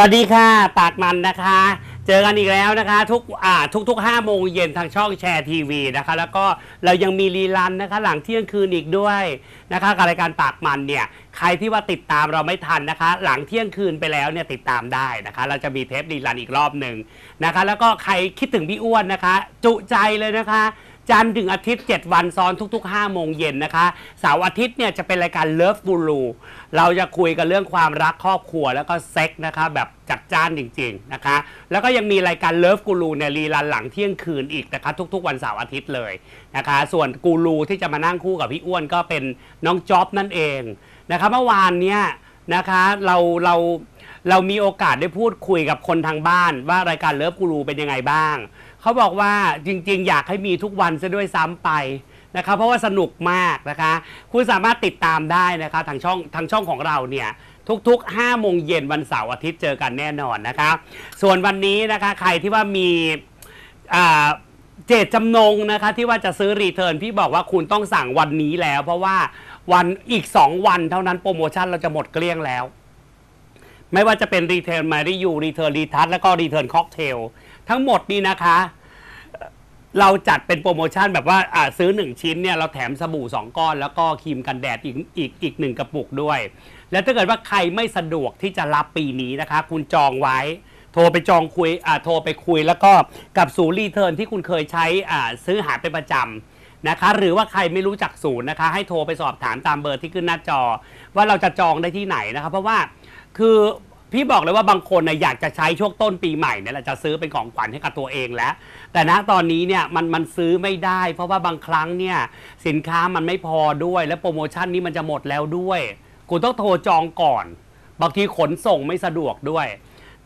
วัสดีค่ะ ปากมันนะคะ เจอกันอีกแล้วนะคะ ทุกอ่าทุกทุกห้าโมงเย็นทางช่องแชร์ทีวีนะคะ แล้วก็เรายังมีรีลันนะคะ หลังเที่ยงคืนอีกด้วยนะคะกับรายการปากมันเนี่ยใครที่ว่าติดตามเราไม่ทันนะคะ หลังเที่ยงคืนไปแล้วเนี่ยติดตามได้นะคะ เราจะมีเทปรีลันอีกรอบหนึ่งนะคะ แล้วก็ใครคิดถึงพี่อ้วนนะคะ จุใจเลยนะคะ จันทร์ถึงอาทิตย์ 7 วันซ้อนทุก ๆ 5 โมงเย็นนะคะเสาร์อาทิตย์เนี่ยจะเป็นรายการเลิฟกูรูเราจะคุยกันเรื่องความรักครอบครัวแล้วก็เซ็กนะคะ แบบจัดจ้านจริง ๆ นะคะ แล้วก็ยังมีรายการเลิฟกูรูเนี่ยรีรันหลังเที่ยงคืนอีกนะคะ ทุก ๆ วันเสาร์อาทิตย์เลยนะคะ ส่วนกูรูที่จะมานั่งคู่กับพี่อ้วนก็เป็นน้องจ๊อบนั่นเองนะคะเมื่อวานเนี่ยนะคะเราเราเรามีโอกาสได้พูดคุยกับคนทางบ้านว่ารายการเลิฟกูรูเป็นยังไงบ้าง เขาบอกว่าจริงๆ อยากให้มีทุกวันซะด้วยซ้ำไปนะคะเพราะว่าสนุกมากนะคะ คุณสามารถติดตามได้นะคะทางช่องทางช่องของเราเนี่ยทุกๆ5โมงเย็นวันเสาร์อาทิตย์เจอกันแน่นอนนะคะ ส่วนวันนี้นะคะใครที่ว่ามีอ่าเจตจำนงนะคะที่ว่าจะซื้อรีเทิร์นพี่บอกว่าคุณต้องสั่งวันนี้แล้ว เพราะว่าวันอีก 2 วันเท่านั้นโปรโมชั่นเราจะหมดเกลี้ยงแล้ว ไม่ว่าจะเป็นรีเทิร์นมาริยูรีเทิร์นรีทัชแล้วก็รีเทิร์นค็อกเทล ทั้งหมดนี้นะคะ เราจัดเป็นโปรโมชั่นแบบว่าอ่าซื้อ 1 ชิ้นเนี่ยเราแถมสบู่ 2 ก้อน แล้วก็ครีมกันแดดอีกอีกอีกหนึ่งกระปุกด้วย แล้วถ้าเกิดว่าใครไม่สะดวกที่จะรับปีนี้นะคะ คุณจองไว้ โทรไปจองคุยอ่าโทรไปคุย แล้วก็กับศูนย์รีเทิร์นที่คุณเคยใช้อ่าซื้อหาเป็นประจำ นะคะหรือว่าใครไม่รู้จักศูนย์นะคะ ให้โทรไปสอบถามตามเบอร์ที่ขึ้นหน้าจอ ว่าเราจะจองได้ที่ไหนนะคะ เพราะว่าคือ พี่บอกเลยว่าบางคนนะอยากจะใช้ช่วงต้นปีใหม่เนี่ยแหละจะซื้อเป็นของขวัญให้กับตัวเองแล้ว แต่ณตอนนี้เนี่ยมันมันซื้อไม่ได้ เพราะว่าบางครั้งเนี่ยสินค้ามันไม่พอด้วย และโปรโมชั่นนี้มันจะหมดแล้วด้วยคุณต้องโทรจองก่อน บางทีขนส่งไม่สะดวกด้วย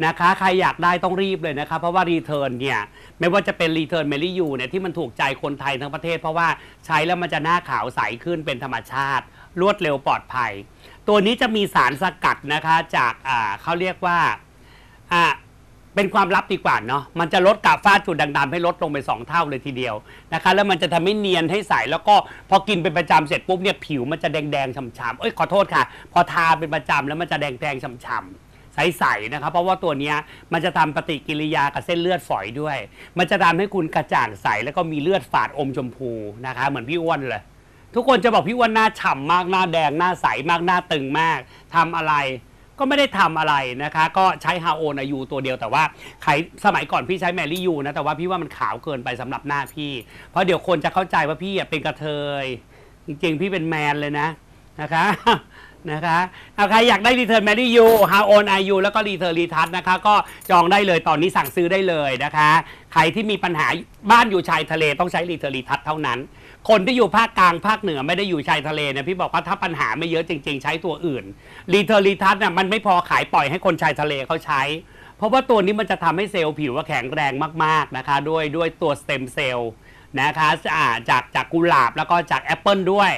นะคะใครอยากได้ต้องรีบเลยนะคะเพราะว่ารีเทิร์นเนี่ยไม่ว่าจะเป็นรีเทิร์นเมลี่ยูเนี่ยที่มันถูกใจคนไทยทั้งประเทศ เพราะว่าใช้แล้วมันจะหน้าขาวใสขึ้นเป็นธรรมชาติ รวดเร็วปลอดภัย ตัวนี้จะมีสารสกัดนะคะจากอ่าเขาเรียกว่าอ่าเป็นความลับดีกว่าเนาะ มันจะลดกาฝ้าจุดด่างๆให้ลดลงไป 2 เท่าเลยทีเดียวนะคะ แล้วมันจะทำให้เนียนให้ใส แล้วก็พอกินเป็นประจำเสร็จปุ๊บเนี่ยผิวมันจะแดงๆฉ่ำๆเอ้ยขอโทษค่ะ พอทาเป็นประจำแล้วมันจะแดงๆฉ่ำๆใสๆนะครับเพราะว่าตัวนี้มันจะทำปฏิกิริยากับเส้นเลือดฝอยด้วย มันจะทำให้คุณกระจ่างใสแล้วก็มีเลือดฝาดอมชมพูนะคะ เหมือนพี่อ้วนเลย ทุกคนจะบอกพี่อ้วนหน้าฉ่ำมากหน้าแดงหน้าใสมากหน้าตึงมากทำอะไรก็ไม่ได้ทำอะไรนะคะ ก็ใช้ฮาโอนอายูตัวเดียวแต่ว่าใครสมัยก่อนพี่ใช้แมรี่ยูนะแต่ว่าพี่ว่ามันขาวเกินไปสำหรับหน้าพี่ เพราะเดี๋ยวคนจะเข้าใจว่าพี่อะเป็นกระเทย จริงๆ พี่เป็นแมนเลยนะนะคะนะคะเอาใครอยากได้รีเทิร์นแมรี่ยูฮาโอนอายูแล้วก็รีเทิร์นรีทัชนะคะ ก็จองได้เลยตอนนี้สั่งซื้อได้เลยนะคะ ใครที่มีปัญหาบ้านอยู่ชายทะเลต้องใช้รีเทิร์นรีทัชเท่านั้น คนที่อยู่ภาคกลางภาคเหนือไม่ได้อยู่ชายทะเลเนี่ยพี่บอกว่าถ้าปัญหาไม่เยอะจริง ๆ ใช้ตัวอื่นรีเทอร์รีทัชเนี่ยมันไม่พอขายปล่อยให้คนชายทะเลเขาใช้ เพราะว่าตัวนี้มันจะทำให้เซลล์ผิวว่าแข็งแรงมากๆนะคะด้วยด้วยตัวสเต็มเซลล์นะคะอ่าจากจากกุหลาบแล้วก็จากแอปเปิลด้วย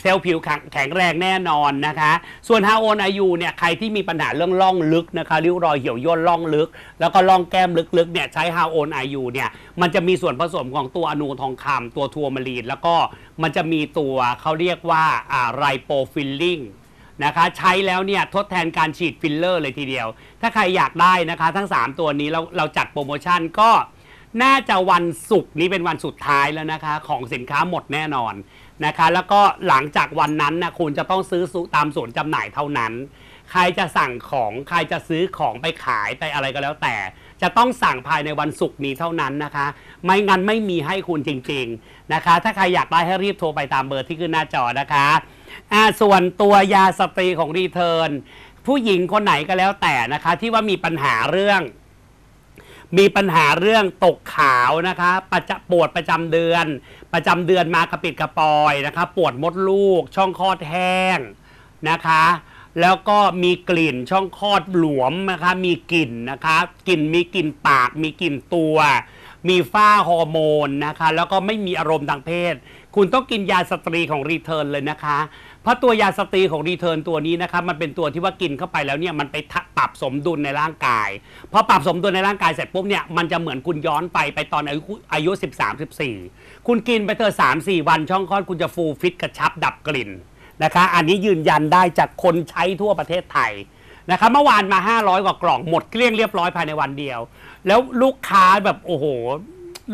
เซลล์ผิวแข็งแรงแน่นอนนะคะ ส่วนฮาโอนอายุเนี่ยใครที่มีปัญหาเรื่องร่องลึกนะคะริ้วรอยเหี่ยวย่นร่องลึก แล้วก็ร่องแก้มลึกๆเนี่ยใช้ฮาโอนอายุเนี่ยมันจะมีส่วนผสมของตัวอนูทองคำตัวทัวร์มารีน แล้วก็มันจะมีตัวเขาเรียกว่าอ่าไรโปฟิลลิ่งนะคะใช้แล้วเนี่ยทดแทนการฉีดฟิลเลอร์เลยทีเดียว ถ้าใครอยากได้นะคะ ทั้ง 3 ตัวนี้เราเราจัดโปรโมชั่นก็น่าจะวันศุกร์นี้เป็นวันสุดท้ายแล้วนะคะ ของสินค้าหมดแน่นอน นะคะ แล้วก็หลังจากวันนั้นนะคุณจะต้องซื้อตามศูนย์จำหน่ายเท่านั้น ใครจะสั่งของใครจะซื้อของไปขายไปอะไรก็แล้วแต่ จะต้องสั่งภายในวันศุกร์นี้เท่านั้นนะคะ ไม่งั้นไม่มีให้คุณจริง ๆนะคะ ถ้าใครอยากได้ให้รีบโทรไปตามเบอร์ที่ขึ้นหน้าจอนะคะอ่าส่วนตัวยาสตรีของรีเทิร์นผู้หญิงคนไหนก็แล้วแต่นะคะ ที่ว่ามีปัญหาเรื่อง มีปัญหาเรื่องตกขาวนะคะประจะปวดประจำเดือน ประจำเดือนมากระปิดกระปอยนะคะปวดมดลูก ช่องคลอดแห้งนะคะ แล้วก็มีกลิ่นช่องคลอดหลวมนะคะ มีกลิ่นนะคะกลิ่นมีกลิ่นปาก มีกลิ่นตัว มีฝ้าฮอร์โมนนะคะ แล้วก็ไม่มีอารมณ์ทางเพศ คุณต้องกินยาสตรีของรีเทิร์นเลยนะคะ เพราะตัวยาสตรีของรีเทิร์นตัวนี้นะคะมันเป็นตัวที่ว่ากินเข้าไปแล้วเนี่ยมันไปทะปรับสมดุลในร่างกายพอปรับสมดุลในร่างกายเสร็จปุ๊บเนี่ยมันจะเหมือนคุณย้อนไปไปตอนอายุอายุ 13 14 คุณกินไปเถอ3 4 วันช่องคลอดคุณจะฟูลฟิตกระชับดับกลิ่นนะคะอันนี้ยืนยันได้จากคนใช้ทั่วประเทศไทยนะครับเมื่อวานมา 500 กว่ากล่องหมดเกลี้ยงเรียบร้อยภายในวันเดียว แล้วลูกค้าแบบโอ้โห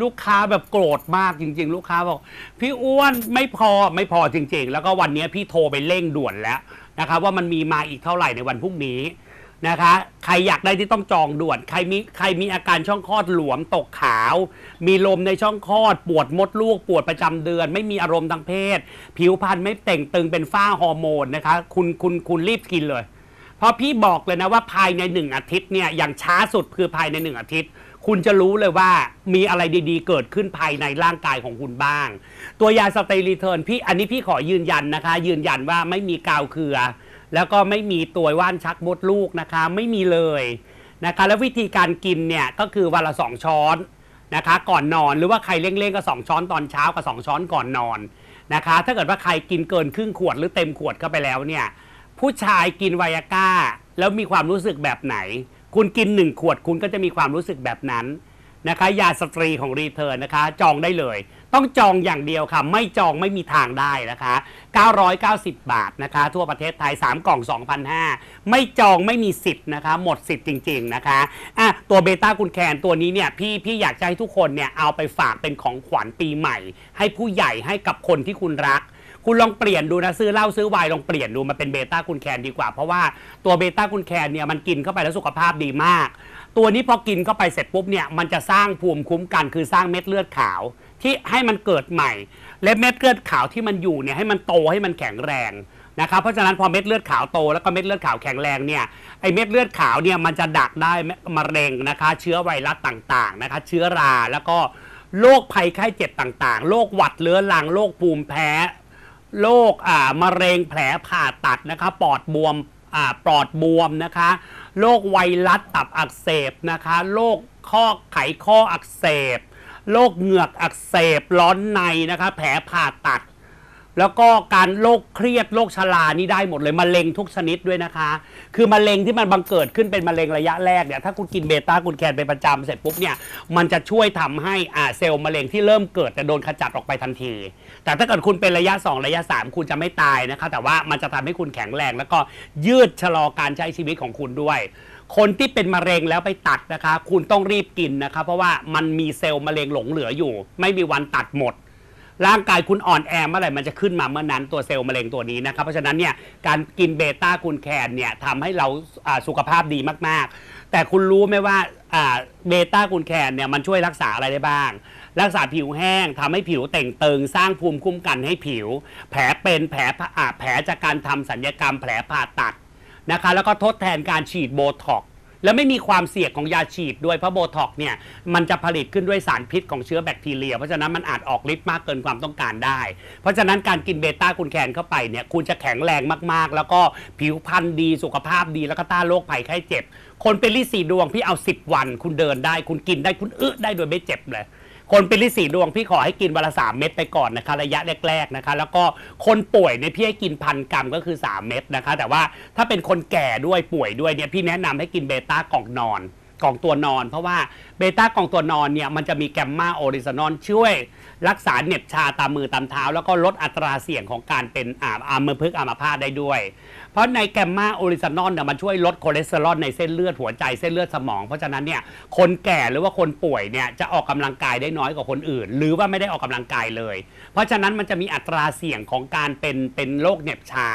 ลูกค้าแบบโกรธมากจริง ๆ ลูกค้าบอกพี่อ้วนไม่พอไม่พอจริง ๆ แล้วก็วันนี้พี่โทรไปเร่งด่วนแล้วนะครับว่ามันมีมาอีกเท่าไหร่ในวันพรุ่งนี้นะคะ ใครอยากได้ที่ต้องจองด่วน ใครมีใครมีอาการช่องคลอดหลวมตกขาว มีลมในช่องคลอด ปวดมดลูก ปวดประจำเดือน ไม่มีอารมณ์ทางเพศ ผิวพรรณไม่เต่งตึงเป็นฝ้าฮอร์โมนนะคะ คุณคุณคุณรีบกินเลย เพราะพี่บอกเลยนะว่าภายในหนึ่งอาทิตย์เนี่ยอย่างช้าสุดคือภายในหนึ่งอาทิตย์ คุณจะรู้เลยว่ามีอะไรดีๆ เกิดขึ้นภายในร่างกายของคุณบ้าง ตัวยาสเตอรีเทิร์นพี่อันนี้พี่ขอยืนยันนะคะ ยืนยันว่าไม่มีกาวเกลือ แล้วก็ไม่มีตัวว่านชักมดลูกนะคะ ไม่มีเลยนะคะ แล้ววิธีการกินเนี่ยก็คือวันละสองช้อนนะคะ ก่อนนอนหรือว่าใครเร่งๆก็สองช้อนตอนเช้ากับสองช้อนก่อนนอนนะคะ ถ้าเกิดว่าใครกินเกินครึ่งขวดหรือเต็มขวดเข้าไปแล้วเนี่ยผู้ชายกินไวอาก้าแล้วมีความรู้สึกแบบไหน คุณกินหนึ่งขวดคุณก็จะมีความรู้สึกแบบนั้นนะคะ ยาสตรีของรีเทิร์นนะคะ จองได้เลย ต้องจองอย่างเดียวค่ะ ไม่จองไม่มีทางได้นะคะ 990 บาทนะคะ ทั่วประเทศไทย 3 กล่อง 2,500 ไม่จองไม่มีสิทธิ์นะคะ หมดสิทธิ์จริง ๆ นะคะอะตัวเบต้าคุณแคนตัวนี้เนี่ยพี่พี่อยากจะให้ทุกคนเนี่ยเอาไปฝากเป็นของขวัญปีใหม่ ให้ผู้ใหญ่ให้กับคนที่คุณรัก คุณลองเปลี่ยนดูนะซื้อเหล้าซื้อไวน์ลองเปลี่ยนดูมาเป็นเบต้าคุณแคนดีกว่า เพราะว่าตัวเบต้าคุณแคนเนี่ยมันกินเข้าไปแล้วสุขภาพดีมาก ตัวนี้พอกินเข้าไปเสร็จปุ๊บเนี่ยมันจะสร้างภูมิคุ้มกันคือสร้างเม็ดเลือดขาวที่ให้มันเกิดใหม่ และเม็ดเลือดขาวที่มันอยู่เนี่ยให้มันโตให้มันแข็งแรงนะครับเพราะฉะนั้นพอเม็ดเลือดขาวโตแล้วก็เม็ดเลือดขาวแข็งแรงเนี่ยไอเม็ดเลือดขาวเนี่ยมันจะดักได้มะเร็งนะคะ เชื้อไวรัสต่างๆนะคะ เชื้อราแล้วก็โรคภัยไข้เจ็บต่างๆโรคหวัดเรื้อรังโรคภูมิแพ้ โรคอ่ามะเร็งแผลผ่าตัดนะคะ ปอดบวมอ่าปอดบวมนะคะโรคไวรัสตับอักเสบนะคะโรคข้อไขข้ออักเสบโรคเหงือกอักเสบร้อนในนะคะ แผลผ่าตัด แล้วก็การโรคเครียดโรคชรานี่ได้หมดเลยมะเร็งทุกชนิดด้วยนะคะ คือมะเร็งที่มันบังเกิดขึ้นเป็นมะเร็งระยะแรกเนี่ยถ้าคุณกินเบต้าคุณแคนเป็นประจำเสร็จปุ๊บเนี่ยมันจะช่วยทำให้อ่าเซลล์มะเร็งที่เริ่มเกิดจะโดนขจัดออกไปทันที แต่ถ้าเกิดคุณเป็นระยะ 2 ระยะ 3 คุณจะไม่ตายนะคะ แต่ว่ามันจะทำให้คุณแข็งแรง แล้วก็ยืดชะลอการใช้ชีวิตของคุณด้วยคนที่เป็นมะเร็งแล้วไปตัดนะคะ คุณต้องรีบกินนะคะ เพราะว่ามันมีเซลล์มะเร็งหลงเหลืออยู่ ไม่มีวันตัดหมด ร่างกายคุณอ่อนแอเมื่อไหร่มันจะขึ้นมาเมื่อนั้นตัวเซลล์มะเร็งตัวนี้นะครับ เพราะฉะนั้นเนี่ยการกินเบต้าคุณแคนเนี่ยทำให้เราอ่าสุขภาพดีมากๆ แต่คุณรู้ไหมว่าอ่าเบต้าคุณแคนเนี่ยมันช่วยรักษาอะไรได้บ้าง รักษาผิวแห้งทำให้ผิวเต่งตึงสร้างภูมิคุ้มกันให้ผิว แผลเป็นแผลผ่าอ่าแผลจากการทำสัญญกรรมแผลผ่าตัดนะคะแล้วก็ทดแทนการฉีดโบท็อกซ์ แล้วไม่มีความเสี่ยงของยาฉีดด้วยเพราะโบท็อกเนี่ยมันจะผลิตขึ้นด้วยสารพิษของเชื้อแบคทีเรีย เพราะฉะนั้นมันอาจออกฤทธิ์มากเกินความต้องการได้ เพราะฉะนั้นการกินเบต้าคุณแคนเข้าไปเนี่ยคุณจะแข็งแรงมากๆ แล้วก็ผิวพรรณดีสุขภาพดีแล้วก็ต้านโรคภัยไข้เจ็บ คนเป็นลิสีดวงพี่เอา 10 วัน คุณเดินได้ คุณกินได้คุณอึได้โดยไม่เจ็บเลย คนเป็นลิสีดวงพี่ขอให้กินวันละสามเม็ดไปก่อนนะคะ ระยะแรกๆนะคะ แล้วก็คนป่วยเนี่ยพี่ให้กินพันกรัมก็คือ 3 เม็ดนะคะ แต่ว่าถ้าเป็นคนแก่ด้วยป่วยด้วยเนี่ยพี่แนะนำให้กินเบต้ากล่องนอน กล่องตัวนอน เพราะว่าเบต้ากล่องตัวนอนเนี่ยมันจะมีแกมมาโอริซานอลช่วย รักษาเหน็บชาตามมือตามเท้า แล้วก็ลดอัตราเสี่ยงของการเป็นอาอามือพึกอามาพาตได้ด้วย เพราะในแกมมาโอริซานอลเนี่ยมันช่วยลดคอเลสเตอรอลในเส้นเลือดหัวใจเส้นเลือดสมอง เพราะฉะนั้นเนี่ยคนแก่หรือว่าคนป่วยเนี่ยจะออกกำลังกายได้น้อยกว่าคนอื่น หรือว่าไม่ได้ออกกำลังกายเลย เพราะฉะนั้นมันจะมีอัตราเสี่ยงของการเป็นเป็นโรคเหน็บชา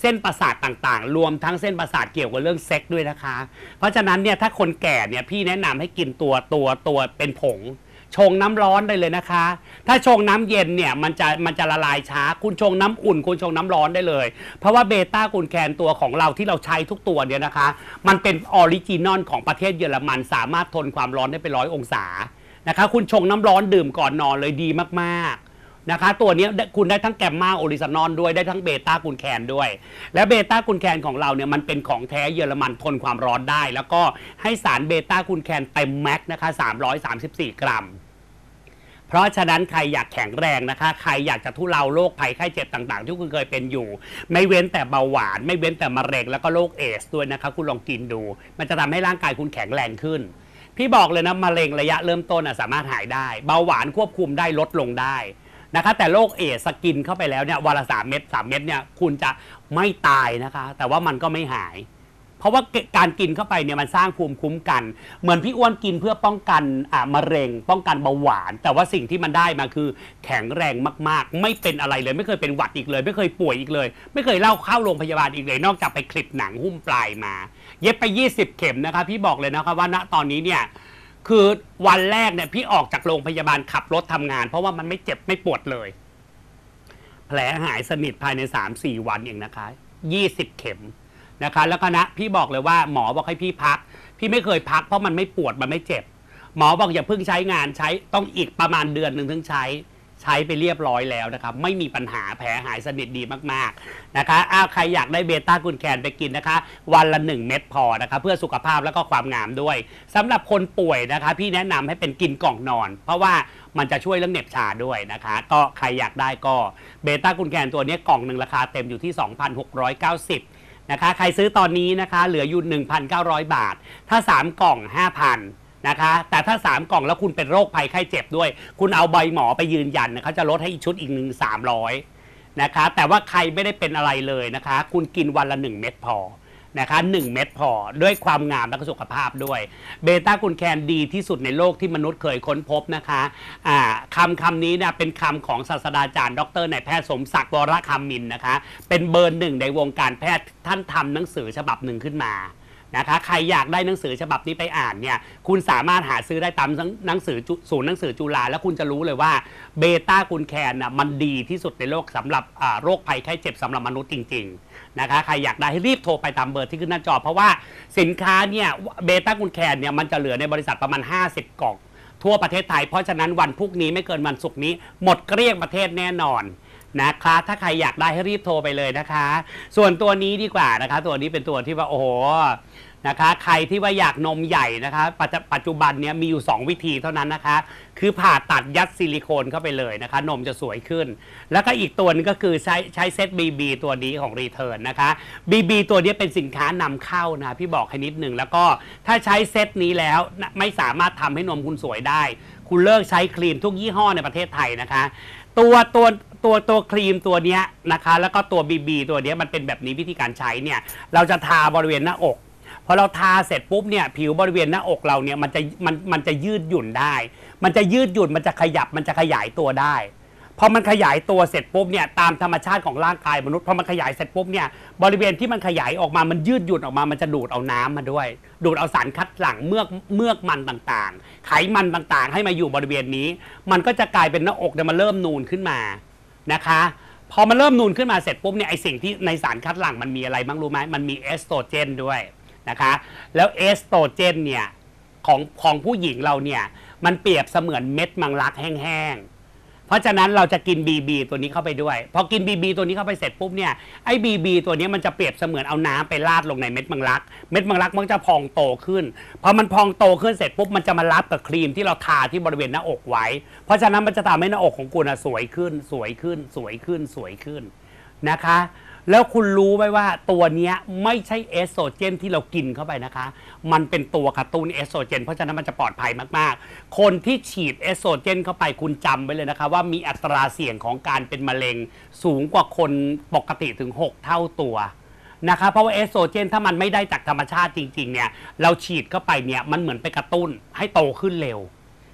เส้นประสาทต่างๆ รวมทั้งเส้นประสาทเกี่ยวกับเรื่องเซ็กด้วยนะคะ เพราะฉะนั้นเนี่ยถ้าคนแก่เนี่ยพี่แนะนำให้กินตัวตัวตัวเป็นผง ชงน้ำร้อนได้เลยนะคะ ถ้าชงน้ำเย็นเนี่ยมันจะมันจะละลายช้า คุณชงน้ำอุ่น คุณชงน้ำร้อนได้เลย เพราะว่าเบต้ากูลแคนตัวของเราที่เราใช้ทุกตัวเนี่ยนะคะ มันเป็นออริจินอลของประเทศเยอรมัน สามารถทนความร้อนได้เป็นร้อยองศานะคะ คุณชงน้ำร้อนดื่มก่อนนอนเลยดีมากๆ นะคะ ตัวนี้คุณได้ทั้งแกมมาโอริซานอลด้วยได้ทั้งเบต้ากุนแคนด้วย และเบต้ากุนแคนของเราเนี่ยมันเป็นของแท้เยอรมันทนความร้อนได้ แล้วก็ให้สารเบต้ากุนแคนเต็มแม็กซ์นะคะ334 กรัมเพราะฉะนั้นใครอยากแข็งแรงนะคะ ใครอยากจะทุเลาโรคภัยไข้เจ็บต่างๆ ที่คุณเคยเป็นอยู่ ไม่เว้นแต่เบาหวาน ไม่เว้นแต่มะเร็งแล้วก็โรคเอสด้วยนะคะ คุณลองกินดู มันจะทำให้ร่างกายคุณแข็งแรงขึ้น พี่บอกเลยนะมะเร็งระยะเริ่มต้นสามารถหายได้ เบาหวานควบคุมได้ลดลงได้ นะคะแต่โรคเอดสสกินเข้าไปแล้วเนี่ยวันละสามเม็ดสามเม็ดเนี่ยคุณจะไม่ตายนะคะ แต่ว่ามันก็ไม่หาย เพราะว่าการกินเข้าไปเนี่ยมันสร้างภูมิคุ้มกัน เหมือนพี่อ้วนกินเพื่อป้องกันอ่ามะเร็ง ป้องกันเบาหวาน แต่ว่าสิ่งที่มันได้มาคือ แข็งแรงมากๆ ไม่เป็นอะไรเลย ไม่เคยเป็นหวัดอีกเลย ไม่เคยป่วยอีกเลย ไม่เคยเล่าเข้าโรงพยาบาลอีกเลย นอกจากไปคลิปหนังหุ้มปลายมา เย็บไป 20 เข็มนะคะ พี่บอกเลยนะคะว่าณตอนนี้เนี่ย คือวันแรกเนี่ยพี่ออกจากโรงพยาบาลขับรถทำงาน เพราะว่ามันไม่เจ็บไม่ปวดเลย แผลหายสนิทภายใน 3-4 วันเองนะคะ 20 เข็มนะคะ แล้วก็นะพี่บอกเลยว่าหมอบอกให้พี่พัก พี่ไม่เคยพักเพราะมันไม่ปวดมันไม่เจ็บ หมอบอกอย่าเพิ่งใช้งานใช้ต้องอีกประมาณเดือนหนึ่งถึงใช้ ใช้ไปเรียบร้อยแล้วนะครับ ไม่มีปัญหาแผลหายสนิทดีมากๆนะคะอ้าวใครอยากได้เบต้ากุนแคนไปกินนะคะ วันละ 1 เม็ดพอนะคะเพื่อสุขภาพแล้วก็ความงามด้วยสำหรับคนป่วยนะคะ พี่แนะนำให้เป็นกินกล่องนอน เพราะว่ามันจะช่วยเรื่องเหน็บชาด้วยนะคะ ก็ใครอยากได้ก็เบต้ากุนแคนตัวนี้กล่องหนึ่งราคาเต็มอยู่ที่ 2,690นะคะใครซื้อตอนนี้นะคะเหลืออยู่ 1,900 บาท ถ้า 3 กล่อง 5,000 นะคะ แต่ถ้า 3 กล่องแล้วคุณเป็นโรคภัยไข้เจ็บด้วย คุณเอาใบหมอไปยืนยันนะคะจะลดให้อีกชุดอีกหนึ่ง300นะคะ แต่ว่าใครไม่ได้เป็นอะไรเลยนะคะ คุณกินวันละ 1 เม็ดพอนะคะ1เม็ดพอด้วยความงามและสุขภาพด้วย เบต้ากุนแคนดีที่สุดในโลกที่มนุษย์เคยค้นพบนะคะอ่าคำคำนี้เนี่ยเป็นคำของศาสตราจารย์ ดรนายแพทย์สมศักดิ์วรคำมินนะคะ เป็นเบอร์หนึ่งในวงการแพทย์ท่านทำหนังสือฉบับหนึ่งขึ้นมา นะคะใครอยากได้หนังสือฉบับนี้ไปอ่านเนี่ยคุณสามารถหาซื้อได้ตามหนังสือจุศูนย์หนังสือจุฬาแล้วคุณจะรู้เลยว่าเบต้ากุนแคนน่ะมันดีที่สุดในโลกสำหรับโรคภัยไข้เจ็บสำหรับมนุษย์จริงๆนะคะใครอยากได้ให้รีบโทรไปตามเบอร์ที่ขึ้นหน้าจอ เพราะว่าสินค้าเนี่ยเบต้ากุนแคนเนี่ยมันจะเหลือในบริษัทประมาณ 50 กล่องทั่วประเทศไทย เพราะฉะนั้นวันพรุ่งนี้ไม่เกินวันศุกร์นี้หมดเกลี้ยงประเทศแน่นอน นะคะถ้าใครอยากได้ให้รีบโทรไปเลยนะคะ ส่วนตัวนี้ดีกว่านะคะ ตัวนี้เป็นตัวที่ว่าโอ้โหนะคะ ใครที่ว่าอยากนมใหญ่นะคะปัจจปัจจุบันเนี้ยมีอยู่ 2 วิธีเท่านั้นนะคะ คือผ่าตัดยัดซิลิโคนเข้าไปเลยนะคะ นมจะสวยขึ้น แล้วก็อีกตัวนึงก็คือใช้ใช้เซต BB ตัวนี้ของรีเทิร์นนะคะ BB ตัวนี้เป็นสินค้านำเข้านะพี่บอกให้นิดหนึ่งแล้วก็ถ้าใช้เซตนี้แล้วไม่สามารถทำให้นมคุณสวยได้ คุณเลิกใช้ครีมทุกยี่ห้อในประเทศไทยนะคะ ตัวตัว ตัวตัวครีมตัวเนี้ยนะคะ แล้วก็ตัว BB ตัวเนี้ยมันเป็นแบบนี้วิธีการใช้เนี่ย เราจะทาบริเวณหน้าอกพอเราทาเสร็จปุ๊บเนี่ยผิวบริเวณหน้าอกเราเนี่ยมันจะมันมันจะยืดหยุ่นได้ มันจะยืดหยุ่นมันจะขยับมันจะขยายตัวได้พอมันขยายตัวเสร็จปุ๊บเนี่ยตามธรรมชาติของร่างกายมนุษย์พอมันขยายเสร็จปุ๊บเนี่ยบริเวณที่มันขยายออกมามันยืดหยุ่นออกมามันจะดูดเอาน้ำมาด้วย ดูดเอาสารคัดหลั่งเมือกเมือกมันต่างๆ ไขมันต่างๆ ให้มาอยู่บริเวณนี้ มันก็จะกลายเป็นหน้าอกเนี่ยมันเริ่มนูนขึ้นมา นะคะพอมันเริ่มนูนขึ้นมาเสร็จปุ๊บเนี่ยไอสิ่งที่ในสารคัดหลั่งมันมีอะไรบ้างรู้ไหมมันมีเอสโตรเจนด้วยนะคะแล้วเอสโตรเจนเนี่ยของของผู้หญิงเราเนี่ยมันเปรียบเสมือนเม็ดมังลักแห้งๆ เพราะฉะนั้นเราจะกิน BB ตัวนี้เข้าไปด้วย พอกิน BB ตัวนี้เข้าไปเสร็จปุ๊บเนี่ยไอ้ BB ตัวนี้มันจะเปรียบเสมือนเอาน้ำไปราดลงในเม็ดมังลัก เม็ดมังลักมันจะพองโตขึ้นพอมันพองโตขึ้นเสร็จปุ๊บมันจะมารับกับครีมที่เราทาที่บริเวณหน้าอกไว้ เพราะฉะนั้นมันจะทำให้หน้าอกของคุณอะสวยขึ้นสวยขึ้นสวยขึ้นสวยขึ้นนะคะ แล้วคุณรู้ไหมว่าตัวเนี้ยไม่ใช่เอสโตรเจนที่เรากินเข้าไปนะคะ มันเป็นตัวกระตุ้นเอสโตรเจน เพราะฉะนั้นมันจะปลอดภัยมากๆ คนที่ฉีดเอสโตรเจนเข้าไปคุณจำไว้เลยนะคะ ว่ามีอัตราเสี่ยงของการเป็นมะเร็ง สูงกว่าคนปกติถึง 6 เท่าตัวนะคะ เพราะว่าเอสโตรเจน ถ้ามันไม่ได้จากธรรมชาติจริงๆเนี่ยเราฉีดเข้าไปเนี่ยมันเหมือนไปกระตุ้นให้โตขึ้นเร็ว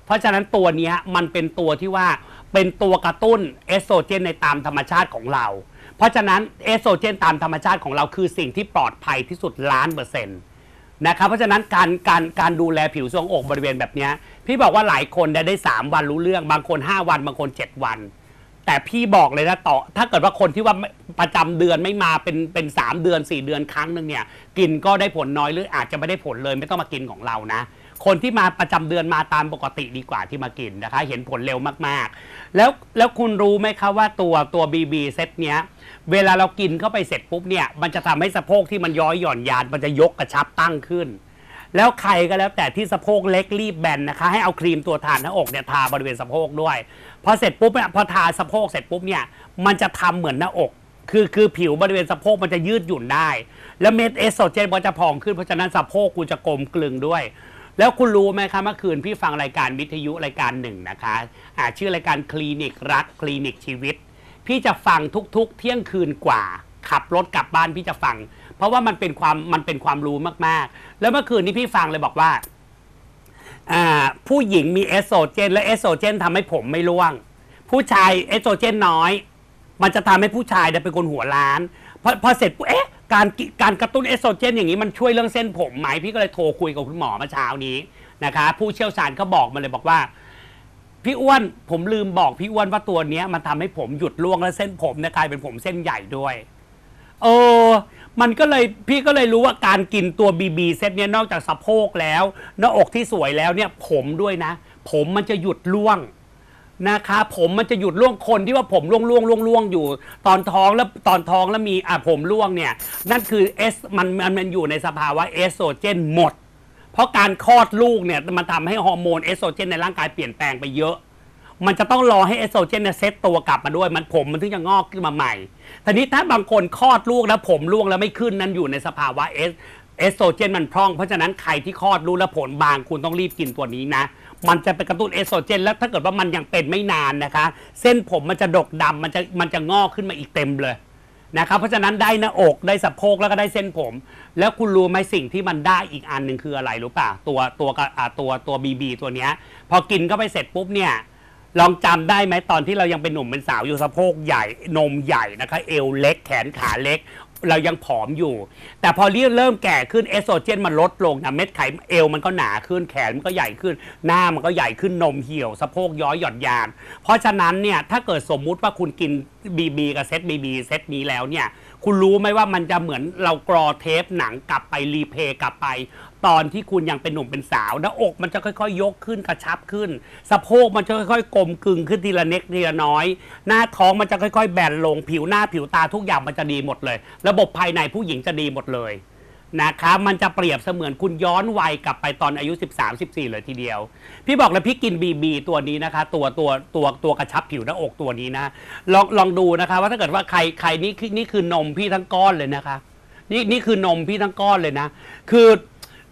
เพราะฉะนั้นตัวเนี้ยมันเป็นตัวที่ว่าเป็นตัวกระตุ้นเอสโตรเจนในตามธรรมชาติของเรา เพราะฉะนั้นเอสโตรเจนตามธรรมชาติของเราคือสิ่งที่ปลอดภัยที่สุดล้านเปอร์เซ็นต์นะครับเพราะฉะนั้นการการการดูแลผิวทรวงอกบริเวณแบบเนี้ยพี่บอกว่าหลายคนได้ได้ 3 วันรู้เรื่อง บางคน 5 วันบางคน 7 วัน แต่พี่บอกเลยนะต่อถ้าเกิดว่าคนที่ว่าประจำเดือนไม่มาเป็นเป็นสามเดือน 4 เดือนครั้งหนึ่งเนี่ยกินก็ได้ผลน้อยหรืออาจจะไม่ได้ผลเลยไม่ต้องมากินของเรานะ คนที่มาประจำเดือนมาตามปกติดีกว่าที่มากินนะคะ เห็นผลเร็วมากๆ แล้วแล้วคุณรู้ไหมคะว่าตัวตัว BB เซตเนี้ยเวลาเรากินเข้าไปเสร็จปุ๊บเนี่ยมันจะทำให้สะโพกที่มันย้อยหย่อนยานมันจะยกกระชับตั้งขึ้น แล้วใครก็แล้วแต่ที่สะโพกเล็กรีบแบนนะคะ ให้เอาครีมตัวทานหน้าอกเนี่ยทาบริเวณสะโพกด้วยพอเสร็จปุ๊บเนี่ยพอทาสะโพกเสร็จปุ๊บเนี่ยมันจะทำเหมือนหน้าอกคือคือผิวบริเวณสะโพกมันจะยืดหยุ่นได้ แล้วเม็ดเอสโตรเจนมันจะพองขึ้นเพราะฉะนั้นสะโพกกูจะกลมกลึงด้วย แล้วคุณรู้ไหมคะเมื่อคืนพี่ฟังรายการวิทยุรายการหนึ่งนะคะอ่าชื่อรายการคลินิกรักคลินิกชีวิต พี่จะฟังทุกๆ เที่ยงคืนกว่า ขับรถกลับบ้านพี่จะฟัง เพราะว่ามันเป็นความมันเป็นความรู้มากๆ แล้วเมื่อคืนนี้พี่ฟังเลยบอกว่าอ่าผู้หญิงมีเอสโตรเจน และเอสโตรเจนทำให้ผมไม่ร่วง ผู้ชายเอสโตรเจนน้อย มันจะทำให้ผู้ชายเนี่ยเป็นคนหัวล้าน พอพอเสร็จปุ๊บเอ๊ะการกิการกระตุ้นเอสโตรเจนอย่างนี้มันช่วยเรื่องเส้นผมไหมพี่ก็เลยโทรคุยกับคุณหมอเมื่อเช้านี้นะคะผู้เชี่ยวชาญเขาบอกมาเลยบอกว่า พี่อ้วนผมลืมบอกพี่อ้วนว่าตัวเนี้ยมันทำให้ผมหยุดร่วงและเส้นผมเนี่ยกลายเป็นผมเส้นใหญ่ด้วย เออ มันก็เลยพี่ก็เลยรู้ว่าการกินตัวบีบีเซตเนี่ยนอกจากสะโพกแล้วหน้าอกที่สวยแล้วเนี่ยผมด้วยนะ ผมมันจะหยุดร่วง นะคะ ผมมันจะหยุดร่วงคนที่ว่าผมร่วงร่วงร่วงร่วงอยู่ ตอนท้องแล้วตอนท้องแล้วมีอะผมร่วงเนี่ย นั่นคือเอสมันมันมันอยู่ในสภาวะเอสโตรเจนหมด เพราะการคลอดลูกเนี่ยมันทำให้ฮอร์โมนเอสโตรเจนในร่างกายเปลี่ยนแปลงไปเยอะ มันจะต้องรอให้เอสโตรเจนเนี่ยเซตตัวกลับมาด้วยมันผมมันถึงจะงอกขึ้นมาใหม่ทีนี้ถ้าบางคนคลอดลูกแล้วผมร่วงแล้วไม่ขึ้นนั้นอยู่ในสภาวะเอสเอสโตรเจนมันพร่องเพราะฉะนั้นใครที่คลอดลูกแล้วผลบางคุณต้องรีบกินตัวนี้นะ มันจะไปกระตุ้นเอสโตรเจน แล้วถ้าเกิดว่ามันยังเป็นไม่นานนะคะ เส้นผมมันจะดกดำมันจะมันจะงอกขึ้นมาอีกเต็มเลยนะครับเพราะฉะนั้นได้หน้าอกได้สะโพกแล้วก็ได้เส้นผม แล้วคุณรู้ไหมสิ่งที่มันได้อีกอันหนึ่งคืออะไรรู้ป่ะตัวตัวกะอ่าตัวตัวบีบีตัวเนี้ย พอกินเข้าไปเสร็จปุ๊บเนี่ย ลองจำได้ไหมตอนที่เรายังเป็นหนุ่มเป็นสาวอยู่สะโพกใหญ่นมใหญ่นะคะ เอวเล็กแขนขาเล็ก เรายังผอมอยู่ แต่พอเริ่มเริ่มแก่ขึ้นเอสโตรเจนมันลดลงนะเม็ดไขเอวมันก็หนาขึ้นแขนมันก็ใหญ่ขึ้น หน้ามันก็ใหญ่ขึ้นนมเหี่ยว สะโพกย้อยหย่อนยาน เพราะฉะนั้นเนี่ยถ้าเกิดสมมุติว่าคุณกินบีบีกับเซตบีบีเซตนี้แล้วเนี่ยคุณรู้ไหมว่ามันจะเหมือนเรากรอเทปหนังกลับไปรีเพย์กลับไป ตอนที่คุณยังเป็นหนุ่มเป็นสาวหน้าอกมันจะค่อยๆ ยกขึ้นกระชับขึ้น สะโพกมันจะค่อยๆกลมกึงขึ้นทีละเน็กทีละน้อย หน้าท้องมันจะค่อย ๆ แบนลงผิวหน้าผิวตาทุกอย่างมันจะดีหมดเลย ระบบภายในผู้หญิงจะดีหมดเลยนะคะมันจะเปรียบเสมือนคุณย้อนวัยกลับไปตอนอายุ 13 14 เลยทีเดียว พี่บอกเลยพี่กินบีบีตัวนี้นะคะ ตัวตัวตัวตัวกระชับผิวหน้าอกตัวนี้นะ ลองลองดูนะคะว่าถ้าเกิดว่าใครใครนี่คือนี่คือนมพี่ทั้งก้อนเลยนะคะ นี่นี่คือนมพี่ทั้งก้อนเลยนะ คือ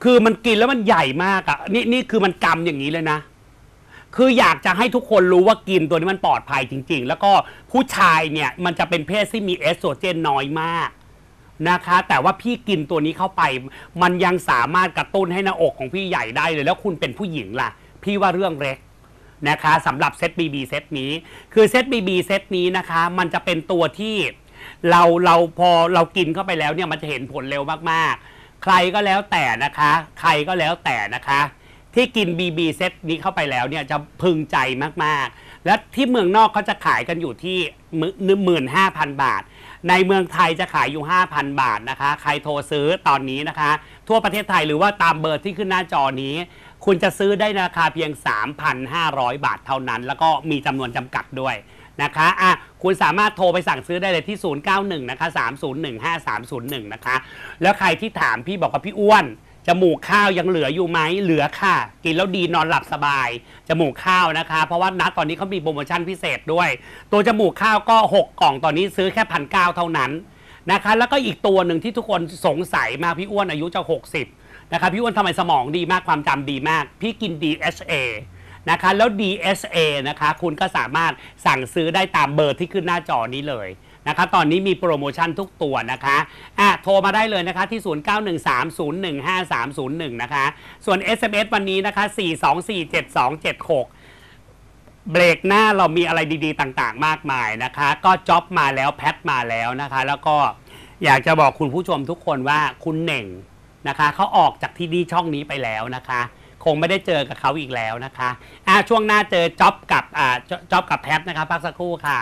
คือมันกินแล้วมันใหญ่มากอะ่ะนี่นี่คือมันกำอย่างนี้เลยนะ คืออยากจะให้ทุกคนรู้ว่ากินตัวนี้มันปลอดภัยจริง ๆ แล้วก็ผู้ชายเนี่ยมันจะเป็นเพศที่มีเอสโตรเจนน้อยมากนะคะ แต่ว่าพี่กินตัวนี้เข้าไป มันยังสามารถกระตุ้นให้หน้าอกของพี่ใหญ่ได้เลย แล้วคุณเป็นผู้หญิงล่ะ พี่ว่าเรื่องเล็กนะคะสำหรับเซต BB เซตนี้ คือเซต BB เซตนี้นะคะ มันจะเป็นตัวที่เราเราพอเรากินเข้าไปแล้วเนี่ยมันจะเห็นผลเร็วมากๆ ใครก็แล้วแต่นะคะ ใครก็แล้วแต่นะคะ ที่กิน BB เซตนี้เข้าไปแล้วเนี่ยจะพึงใจมากๆ และที่เมืองนอกเขาจะขายกันอยู่ที่หมื่นห้าพันบาท ในเมืองไทยจะขายอยู่ 5,000 บาทนะคะ ใครโทรซื้อตอนนี้นะคะ ทั่วประเทศไทยหรือว่าตามเบอร์ที่ขึ้นหน้าจอนี้ คุณจะซื้อได้ราคาเพียง 3,500 บาทเท่านั้น แล้วก็มีจำนวนจำกัดด้วย นะคะอะคุณสามารถโทรไปสั่งซื้อได้เลยที่ 091 นะคะ 3015301 นะคะ แล้วใครที่ถามพี่บอกว่าพี่อ้วน จมูกข้าวยังเหลืออยู่ไหมเหลือค่ะ กินแล้วดีนอนหลับสบาย จมูกข้าวนะคะ เพราะว่านัดตอนนี้เขามีโปรโมชั่นพิเศษด้วย ตัวจมูกข้าวก็ 6 กล่องตอนนี้ซื้อแค่พันเเท่านั้นนะคะ แล้วก็อีกตัวหนึ่งที่ทุกคนสงสัยมาพี่อ้วนอายุจะ 60 นะคะพี่อ้วนทำไมสมองดีมากความจำดีมาก พี่กิน DHA นะคะ แล้ว DSA นะคะ คุณก็สามารถสั่งซื้อได้ตามเบอร์ที่ขึ้นหน้าจอนี้เลยนะคะ ตอนนี้มีโปรโมชั่นทุกตัวนะคะอะโทรมาได้เลยนะคะที่ 0913015301 นะคะ ส่วน SMS วันนี้นะคะ 4247276เบรกหน้าเรามีอะไรดีๆ ต่างๆ มากมายนะคะ ก็จ็อบมาแล้วแพทมาแล้วนะคะ แล้วก็อยากจะบอกคุณผู้ชมทุกคนว่าคุณเหน่งนะคะเขาออกจากที่ดีช่องนี้ไปแล้วนะคะ คงไม่ได้เจอกับเขาอีกแล้วนะคะอ่าช่วงหน้าเจอจ็อบกับอ่าจ็อบกับแพทนะคะพักสักครู่ค่ะ